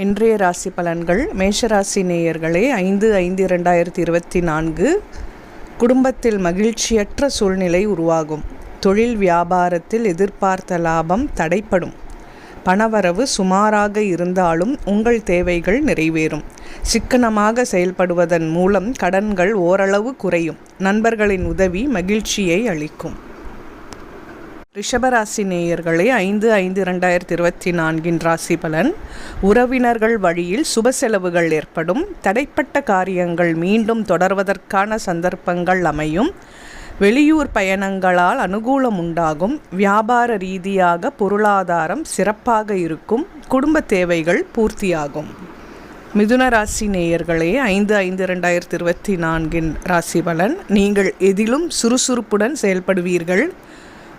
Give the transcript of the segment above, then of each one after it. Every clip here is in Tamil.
இன்றைய ராசி பலன்கள் மேஷராசி நேயர்களே ஐந்து ஐந்து இரண்டாயிரத்தி இருபத்தி நான்கு குடும்பத்தில் மகிழ்ச்சியற்ற சூழ்நிலை உருவாகும். தொழில் வியாபாரத்தில் எதிர்பார்த்த லாபம் தடைப்படும். பணவரவு சுமாராக இருந்தாலும் உங்கள் தேவைகள் நிறைவேறும். சிக்கனமாக செயல்படுவதன் மூலம் கடன்கள் ஓரளவு குறையும். நண்பர்களின் உதவி மகிழ்ச்சியை அளிக்கும். ரிஷபராசி நேயர்களே ஐந்து ஐந்து ரெண்டாயிரத்தி இருபத்தி நான்கின் ராசி பலன். உறவினர்கள் வழியில் சுப செலவுகள் ஏற்படும். தடைப்பட்ட காரியங்கள் மீண்டும் தொடர்வதற்கான சந்தர்ப்பங்கள் அமையும். வெளியூர் பயணங்களால் அனுகூலம் உண்டாகும். வியாபார ரீதியாக பொருளாதாரம் சிறப்பாக இருக்கும். குடும்ப தேவைகள் பூர்த்தியாகும். மிதுன ராசி நேயர்களே ஐந்து ஐந்து ரெண்டாயிரத்தி இருபத்தி நான்கின் ராசி பலன். நீங்கள் எதிலும் சுறுசுறுப்புடன் செயல்படுவீர்கள்.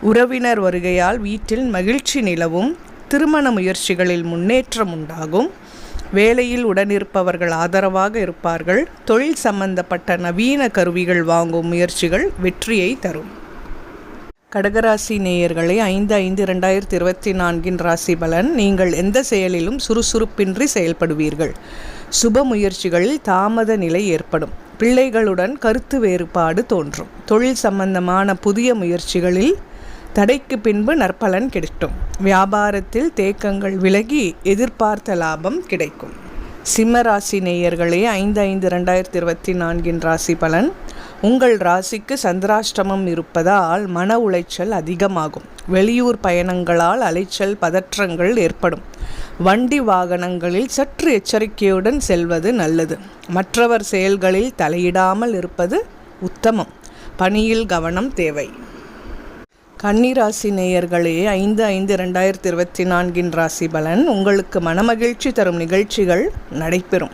உறவினர் வருகையால் வீட்டில் மகிழ்ச்சி நிலவும் திருமண முயற்சிகளில் முன்னேற்றம் உண்டாகும். வேலையில் உடனிருப்பவர்கள் ஆதரவாக இருப்பார்கள். தொழில் சம்பந்தப்பட்ட நவீன கருவிகள் வாங்கும் முயற்சிகள் வெற்றியை தரும். கடகராசி நேயர்களை ஐந்து ஐந்து ரெண்டாயிரத்தி இருபத்தி நான்கின் ராசி பலன் நீங்கள் எந்த செயலிலும் சுறுசுறுப்பின்றி செயல்படுவீர்கள். சுப முயற்சிகளில் தாமத நிலை ஏற்படும். பிள்ளைகளுடன் கருத்து வேறுபாடு தோன்றும். தொழில் சம்பந்தமான புதிய முயற்சிகளில் தடைக்கு பின்பு நற்பலன் கிடைக்கும் வியாபாரத்தில் தேக்கங்கள் விலகி எதிர்பார்த்த லாபம் கிடைக்கும். சிம்ம ராசி நேயர்களே ஐந்து ஐந்து ரெண்டாயிரத்தி இருபத்தி நான்கின் ராசி பலன். உங்கள் ராசிக்கு சந்திராஷ்டமம் இருப்பதால் மன உளைச்சல் அதிகமாகும். வெளியூர் பயணங்களால் அலைச்சல் பதற்றங்கள் ஏற்படும். வண்டி வாகனங்களில் சற்று எச்சரிக்கையுடன் செல்வது நல்லது. மற்றவர் செயல்களில் தலையிடாமல் இருப்பது உத்தமம். பணியில் கவனம் தேவை. கன்னிராசி நேயர்களே ஐந்து ஐந்து ரெண்டாயிரத்தி இருபத்தி நான்கின் ராசி பலன் உங்களுக்கு மனமகிழ்ச்சி தரும் நிகழ்ச்சிகள் நடைபெறும்.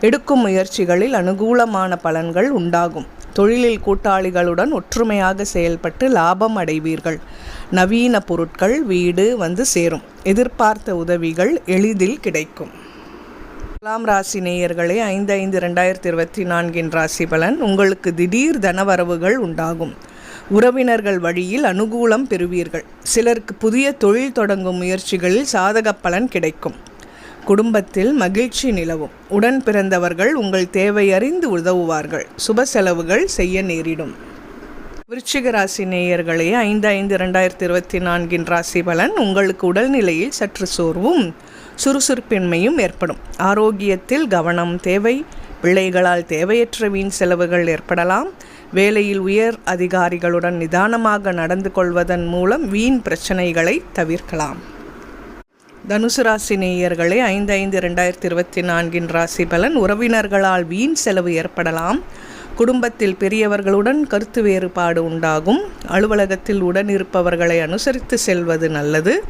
எடுக்கும் முயற்சிகளில் அனுகூலமான பலன்கள் உண்டாகும். தொழிலில் கூட்டாளிகளுடன் ஒற்றுமையாக செயல்பட்டு லாபம் அடைவீர்கள். நவீன பொருட்கள் வீடு வந்து சேரும். எதிர்பார்த்த உதவிகள் எளிதில் கிடைக்கும். துலாம் ராசி நேயர்களே ஐந்து ஐந்து ரெண்டாயிரத்தி இருபத்தி நான்கின் ராசி பலன் உங்களுக்கு திடீர் தனவரவுகள் உண்டாகும். உறவினர்கள் வழியில் அனுகூலம் பெறுவீர்கள். சிலருக்கு புதிய தொழில் தொடங்கும் முயற்சிகளில் சாதக பலன் கிடைக்கும். குடும்பத்தில் மகிழ்ச்சி நிலவும். உடன் பிறந்தவர்கள் உங்கள் தேவையறிந்து உதவுவார்கள். சுப செலவுகள் செய்ய நேரிடும். விருச்சிக ராசி நேயர்களே ஐந்து ஐந்து ரெண்டாயிரத்தி இருபத்தி நான்கின் ராசி பலன் உங்களுக்கு உடல்நிலையில் சற்று சோர்வும் சுறுசுறுப்பின்மையும் ஏற்படும். ஆரோக்கியத்தில் கவனம் தேவை. பிள்ளைகளால் தேவையற்ற வீண் செலவுகள் ஏற்படலாம். வேலையில் உயர் அதிகாரிகளுடன் நிதானமாக நடந்து கொள்வதன் மூலம் வீண் பிரச்சனைகளை தவிர்க்கலாம். தனுசு ராசி நேயர்களே ஐந்து ஐந்து ரெண்டாயிரத்தி இருபத்தி நான்கின் ராசி பலன் உறவினர்களால் வீண் செலவு ஏற்படலாம். குடும்பத்தில் பெரியவர்களுடன் கருத்து வேறுபாடு உண்டாகும். அலுவலகத்தில் உடன் இருப்பவர்களை அனுசரித்து செல்வது நல்லது.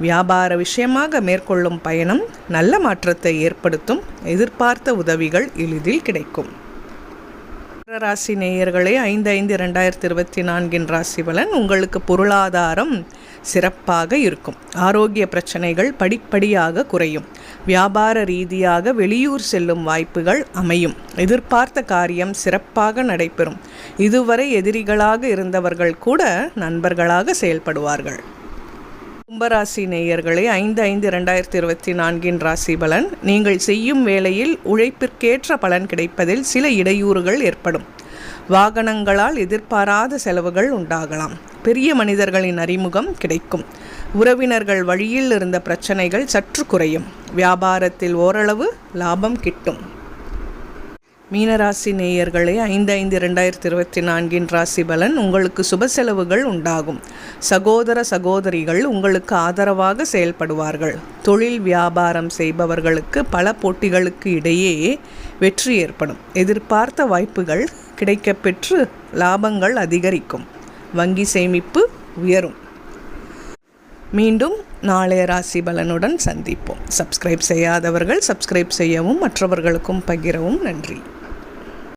வியாபார விஷயமாக மேற்கொள்ளும் பயணம் நல்ல மாற்றத்தை ஏற்படுத்தும். எதிர்பார்த்த உதவிகள் எளிதில் கிடைக்கும். ராசி நேயர்களே ஐந்து ஐந்து ரெண்டாயிரத்தி இருபத்தி நான்கின் ராசி பலன் உங்களுக்கு பொருளாதாரம் சிறப்பாக இருக்கும். ஆரோக்கிய பிரச்சனைகள் படிப்படியாக குறையும். வியாபார ரீதியாக வெளியூர் செல்லும் வாய்ப்புகள் அமையும். எதிர்பார்த்த காரியம் சிறப்பாக நடைபெறும். இதுவரை எதிரிகளாக இருந்தவர்கள் கூட நண்பர்களாக செயல்படுவார்கள். கும்பராசி நேயர்களே ஐந்து ஐந்து ரெண்டாயிரத்தி இருபத்தி நான்கின் ராசி பலன். நீங்கள் செய்யும் வேளையில் உழைப்பிற்கேற்ற பலன் கிடைப்பதில் சில இடையூறுகள் ஏற்படும். வாகனங்களால் எதிர்பாராத செலவுகள் உண்டாகலாம். பெரிய மனிதர்களின் அறிமுகம் கிடைக்கும். உறவினர்கள் வழியில் இருந்த பிரச்சனைகள் சற்று குறையும். வியாபாரத்தில் ஓரளவு லாபம் கிட்டும். மீனராசி நேயர்களே ஐந்து ஐந்து ரெண்டாயிரத்தி இருபத்தி நான்கின் ராசி பலன் உங்களுக்கு சுப செலவுகள் உண்டாகும். சகோதர சகோதரிகள் உங்களுக்கு ஆதரவாக செயல்படுவார்கள். தொழில் வியாபாரம் செய்பவர்களுக்கு பல போட்டிகளுக்கு இடையே வெற்றி ஏற்படும். எதிர்பார்த்த வாய்ப்புகள் கிடைக்கப்பெற்று லாபங்கள் அதிகரிக்கும். வங்கி சேமிப்பு உயரும். மீண்டும் நாளைய ராசி பலனுடன் சந்திப்போம். சப்ஸ்கிரைப் செய்யாதவர்கள் சப்ஸ்கிரைப் செய்யவும் மற்றவர்களுக்கும் பகிரவும் நன்றி.